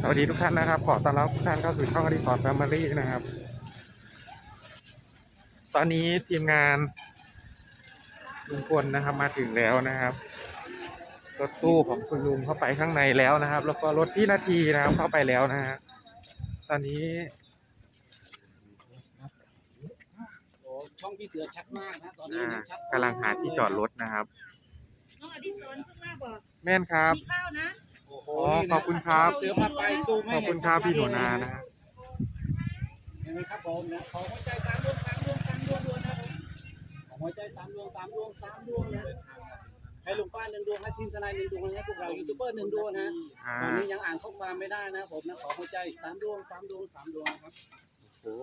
สวัสดีทุกท่านนะครับ ขอต้อนรับทุกท่านเข้าสู่ช่องอดิสรแฟมิลี่นะครับ ตอนนี้ทีมงานลุงพลนะครับมาถึงแล้วนะครับ รถตู้ของคุณลุงเข้าไปข้างในแล้วนะครับ แล้วก็รถพี่นาทีนะครับเข้าไปแล้วนะฮะตอนนี้โอ้ช่องพี่เสือชัดมากนะตอนนี้อ่านะชัดกำลังหาที่จอดรถนะครับน้องอดิศรขึ้นมาบอกแม่นครับมีข้าวนะโอ้โหอ๋อนี่นะขอบคุณครับ เสือพาไปซูมขให้อบคุณครับพี่หนูนานะครับเห็นไหมครับผมนะขอหัวใจสามดวงสามดวงสามดวงดวงนะผมขอหัวใจสามดวงสามดวงสามดวงนะให้ลุงป้าหนึ่งดวงให้ทีมทนายหนึ่งดวงให้พวกเรายูทูบเบอร์หนึ่งดวงนะอ่าตอนนี้ยังอ่านข้อความไม่ได้นะผมนะขอหัวใจสามดวงสามดวงสามดวงนะครับ โอ้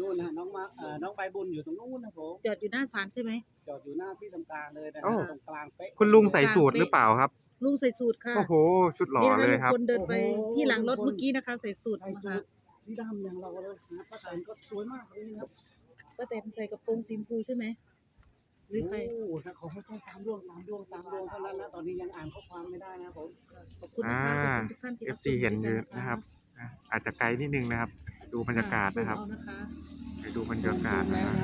นู่นนะน้องมาเอ่อน้องใบบุญอยู่ตรงนู้นนะผมจอดอยู่หน้าศาลใช่ไหม จอดอยู่หน้าที่ทำการเลยนะโอ้ ตรงกลางเป๊ะคุณลุงใส่สูตรหรือเปล่าครับ ลุงใส่สูตรค่ะโอ้โห ชุดหล่อนี่นะเลลุยงครับพลเดินไปที่หลังรถเมื่อกี้นะคะใส่สูตรใส่นะสูคะทสีดำอย่างเราเลยนะป้าแตนก็สวยมากเลยนะครับป้าแตนใส่กระโปรงสีชมพูใช่ไหมหรือใครโอ้นะขอให้ใช้สามดวงสามดวงสามดวงเท่านั้นนะตอนนี้ยังอ่านข้อความไม่ได้นะผมขอบคุณนะคะขอบคุณทุกท่านที่เอรัฟบชซีมเห็นอยู่นะครับอะอาจจะไกลนิดนึงนะครับ ดูบรรยากาศนะครับซูมเอานะคะไปดูบรรยากาศนะครับ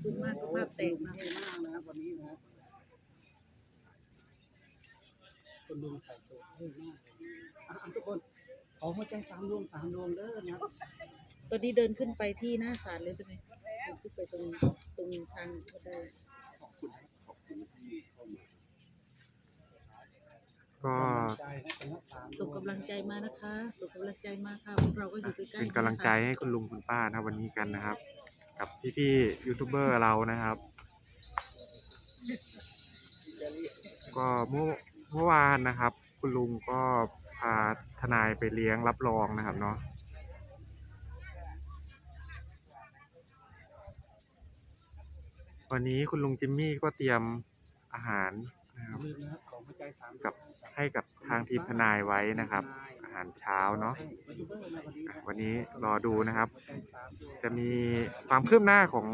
ซูมมากก็ภาพแตกนะเท่มากนะครับวันนี้นะคุณลุงใส่ตัวเท่มากเลยอะทุกคนขอหัวใจสามดวงสามดวงเด้อนะตอนนี้เดินขึ้นไปที่หน้าศาลเลยใช่ไหมเดินขึ้นไปตรงตรงทางก็ได้ก็ใจนะเป็นนักสามดวส่งกำลังใจมานะคะส่งกำลังใจมาค่ะพวกเราก็อยู่ใกล้ๆเป็นกำลังใจให้คุณลุงคุณป้านะวันนี้กันนะครับ กับพี่ๆยูทูบเบอร์เรานะครับ ก็เมื่อเมื่อวานนะครับ คุณลุงก็พาทนายไปเลี้ยงรับรองนะครับเนาะวันนี้คุณลุงจิมมี่ก็เตรียมอาหารนะครับ ลืมนะครับขอหัวใจสามดวงกับให้กับทางทีมทนายไว้นะครับ อาหารเช้าเนาะยูทูบเบอร์นะวันนี้อะนะวันนี้รอดูนะครับหัวใจสามดวงจะมีความคืบหน้าของ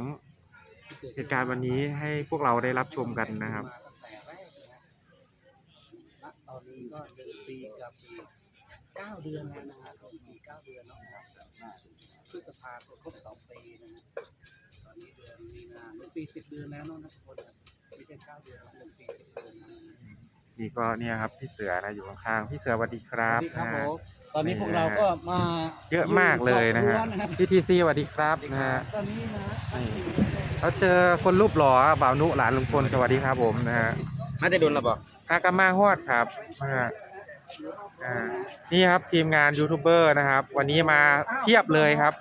เหตุการณ์วันนี้ให้พวกเราได้รับชมกันนะครับมาตั้งแต่แรกนะณตอนนี้ก็หนึ่งปีกับอีกเก้าเดือนแล้วนะครับปีเก้าเดือนแล้วนะครับพฤษภาคมครบสองปีนะฮะตอนนี้เดือนมีนาหนึ่งปีสิบเดือนแล้วเนาะนะทุกคนนะไม่ใช่เก้าเดือนแล้วหนึ่งปีสิบเดือนแล้ว นะนี่ก็เนี่ยครับพี่เสือนะอยู่ข้างๆพี่เสือสวัสดีครับสวัสดีครับนะผฮะ มตอนนี้พวกเราก็มาเยอะมากเลยนะฮะอยู่ครอบครัวนะครับพี่ทีซีสวัสดีครับนะฮะ ตอนนี้นะนี่เราเจอคนรูปหล่อบ่าวนุหลานลุงพลสวัสดีครับผมนะฮะน่าจะโดนระบอกอากามาฮอดครับนะฮะอ่านี่ครับทีมงานยูทูบเบอร์นะครับ วันนี้มาเทียบเลยครับ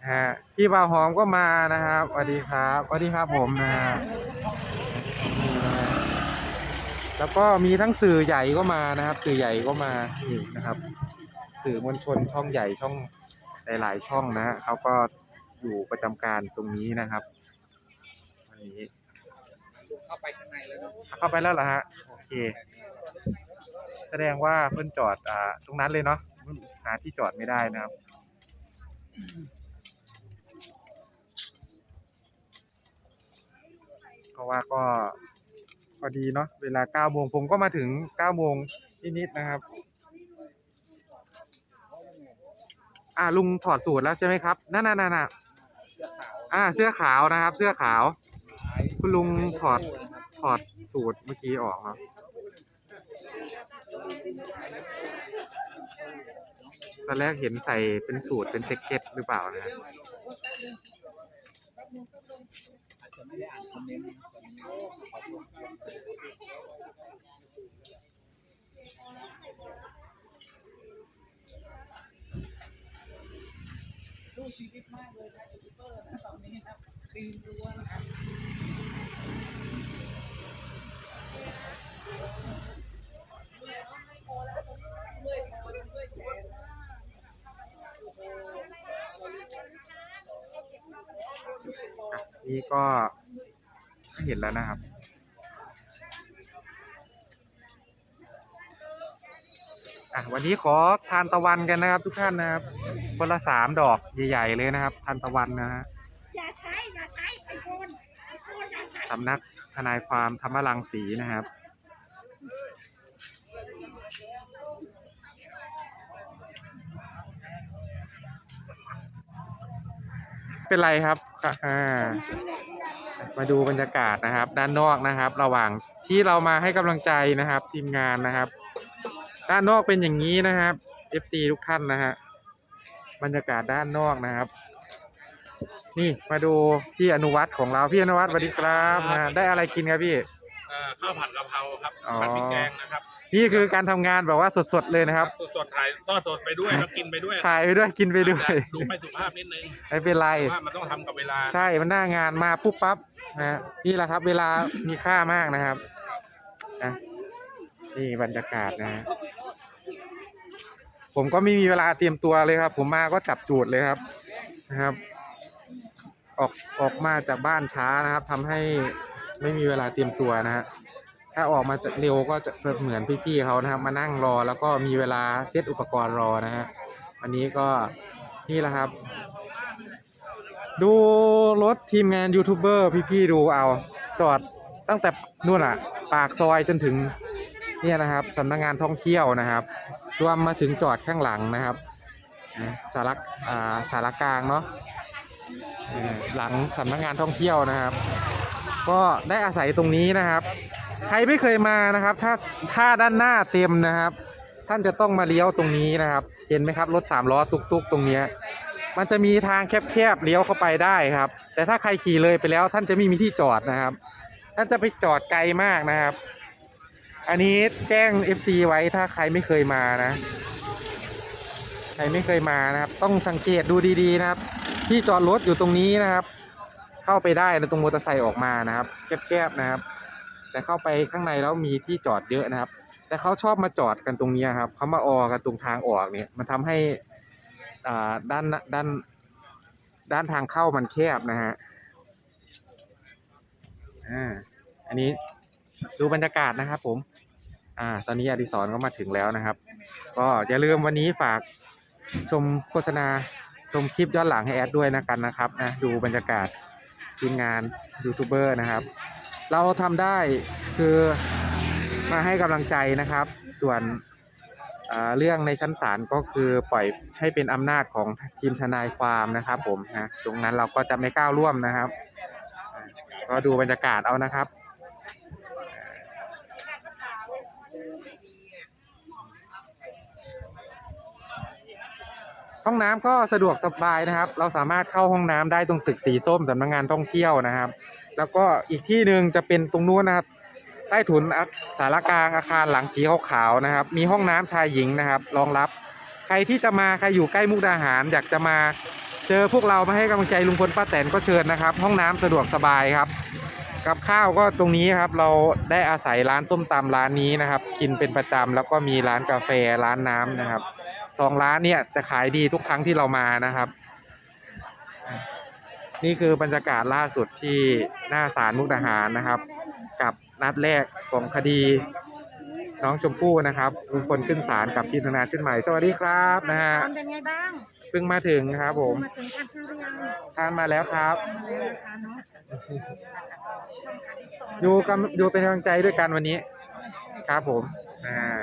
นะฮะพี่บ่าวหอมก็มานะครับสวัสดีครับสวัสดีครับผมนะฮะนี่นะฮะ แล้วก็มีทั้งสื่อใหญ่ก็มานะครับ สื่อใหญ่ก็มานี่นะครับ สื่อมวลชนช่องใหญ่ช่องหลาย ๆ ช่องนะฮะเขาก็อยู่ประจำการตรงนี้นะครับวันนี้เข้าไปข้างในแล้วเนาะเข้าไปแล้วเหรอฮะโอเค แสดงว่าเพิ่นจอดอ่าตรงนั้นเลยเนาะหาที่จอดไม่ได้นะครับเพราะว่าก็ พอดีเนาะเวลาเก้าโมงผมก็มาถึงเก้าโมงนิดๆนะครับ อ่าลุงถอดสูตรแล้วใช่ไหมครับนั่นน่ะน่ะอ่า เสื้อขาวนะครับ เสื้อขาว คุณลุงถอดถอดสูตรเมื่อกี้ออกเนาะตอนแรกเห็นใส่เป็นสูตรเป็นแจ็คเก็ตหรือเปล่านะ จะสู้ชีวิตมากเลยนะยูทูบเบอร์นะตอนนี้นะครับปีนรั้วนะครับ นี่ก็เห็นแล้วนะครับ อะวันนี้ขอทานตะวันกันนะครับ ทุกท่านนะครับคนละสามดอกใหญ่ๆเลยนะครับ ทานตะวันนะฮะอย่าใช้อย่าใช้ไอโฟนไอโฟนอย่าใช้สำนักทนายความธรรมรังสีนะครับ เป็นไรครับอ่ามาดูบรรยากาศนะครับ ด้านนอกนะครับ ระหว่างที่เรามาให้กำลังใจนะครับทีมงานนะครับ ด้านนอกเป็นอย่างนี้นะครับ FC ทุกท่านนะฮะบรรยากาศด้านนอกนะครับ นี่มาดูพี่อนุวัฒน์ของเราพี่อนุวัฒน์สวัสดีครับนะฮะได้อะไรกินครับพี่เอ่อข้าวผัดกะเพราครับอ๋อผัดพริกแกงนะครับ นี่คือการทำงานแบบว่าสดๆเลยนะครับสดๆถ่ายทอดสดไปด้วยแล้วกินไปด้วยถ่ายไปด้วยกินไปด้วย ดูไม่สุภาพนิดนึงไม่เป็นไรว่ามันต้องทำกับเวลาใช่มันหน้างานมาปุ๊บปั๊บนะฮะนี่แหละครับ เวลามีค่ามากนะครับนะนี่บรรยากาศนะฮะผมก็ไม่มีเวลาเตรียมตัวเลยครับ ผมมาก็จับจูดเลยครับนะครับ ออกออกมาจากบ้านช้านะครับทำให้ไม่มีเวลาเตรียมตัวนะฮะ ถ้าออกมาจะเร็วก็จะเหมือนพี่ๆเขานะครับ มานั่งรอแล้วก็มีเวลาเซตอุปกรณ์รอนะฮะวันนี้ก็นี่แหละครับ ดูรถทีมงานยูทูบเบอร์พี่ๆดูเอา จอดตั้งแต่นู่นอะปากซอยจนถึงเนี่ยนะครับสำนักงานท่องเที่ยวนะครับ รวมมาถึงจอดข้างหลังนะครับสารกสารกลางเนาะหลังสำนักงานท่องเที่ยวนะครับ ก็ได้อาศัยตรงนี้นะครับ ใครไม่เคยมานะครับ ถ้าถ้าด้านหน้าเต็มนะครับ ท่านจะต้องมาเลี้ยวตรงนี้นะครับ เห็นไหมครับรถสามล้อตุกๆ ตรงเนี้ยมันจะมีทางแคบๆเลี้ยวเข้าไปได้ครับ แต่ถ้าใครขี่เลยไปแล้วท่านจะไม่มีที่จอดนะครับ ท่านจะไปจอดไกลมากนะครับ อันนี้แจ้ง FC ไว้ถ้าใครไม่เคยมานะ ใครไม่เคยมานะครับ ต้องสังเกตดูดีๆนะครับ ที่จอดรถอยู่ตรงนี้นะครับ เข้าไปได้นะตรงมอเตอร์ไซค์ออกมานะครับแคบๆนะครับ แต่เข้าไปข้างในแล้วมีที่จอดเยอะนะครับ แต่เขาชอบมาจอดกันตรงนี้ครับเขามาออกันตรงทางออกเนี่ยมันทำให้อ่าด้านด้านด้านทางเข้ามันแคบนะฮะอ่าอันนี้ดูบรรยากาศนะครับ ผมอ่าตอนนี้อดิศรก็มาถึงแล้วนะครับ ก็อย่าลืมวันนี้ฝากชมโฆษณาชมคลิปย้อนหลังให้แอดด้วยนะกันนะครับนะดูบรรยากาศทีมงานยูทูบเบอร์นะครับ เราทำได้คือมาให้กำลังใจนะครับ ส่วนเรื่องในชั้นศาลก็คือปล่อยให้เป็นอำนาจของทีมทนายความนะครับ ผมนะตรงนั้นเราก็จะไม่ก้าวร่วมนะครับ ก็ดูบรรยากาศเอานะครับห้องน้ำก็สะดวกสบายนะครับ เราสามารถเข้าห้องน้ำได้ตรงตึกสีส้มสำนักงานท่องเที่ยวนะครับ แล้วก็อีกที่หนึ่งจะเป็นตรงนู้นนะครับ ใต้ถุนสารกลางอาคารหลังสีขาวๆนะครับ มีห้องน้ำชายหญิงนะครับ รองรับ ใครที่จะมาใครอยู่ใกล้มุกดาหาร อยากจะมาเจอพวกเรามาให้กำลังใจลุงพลป้าแตนก็เชิญนะครับ ห้องน้ำสะดวกสบายครับ กับข้าวก็ตรงนี้ครับ เราได้อาศัยร้านส้มตำร้านนี้นะครับ กินเป็นประจำแล้วก็มีร้านกาแฟร้านน้ำนะครับสองร้านเนี่ยจะขายดีทุกครั้งที่เรามานะครับ นี่คือบรรยากาศล่าสุดที่หน้าศาลมุกดาหารนะครับ กับนัดแรกของคดีน้องชมพู่นะครับลุงพลขึ้นศาลกับทีมทนายชุดใหม่ สวัสดีครับนะฮะตอนเป็นไงบ้างเพิ่งมาถึงครับผมมาถึงทานข้าวหรือยังทานมาแล้วครับมาแล้วนะคะเนาะอยู่กับอยู่เป็นกำลังใจด้วยกันวันนี้ ครับผมอ่า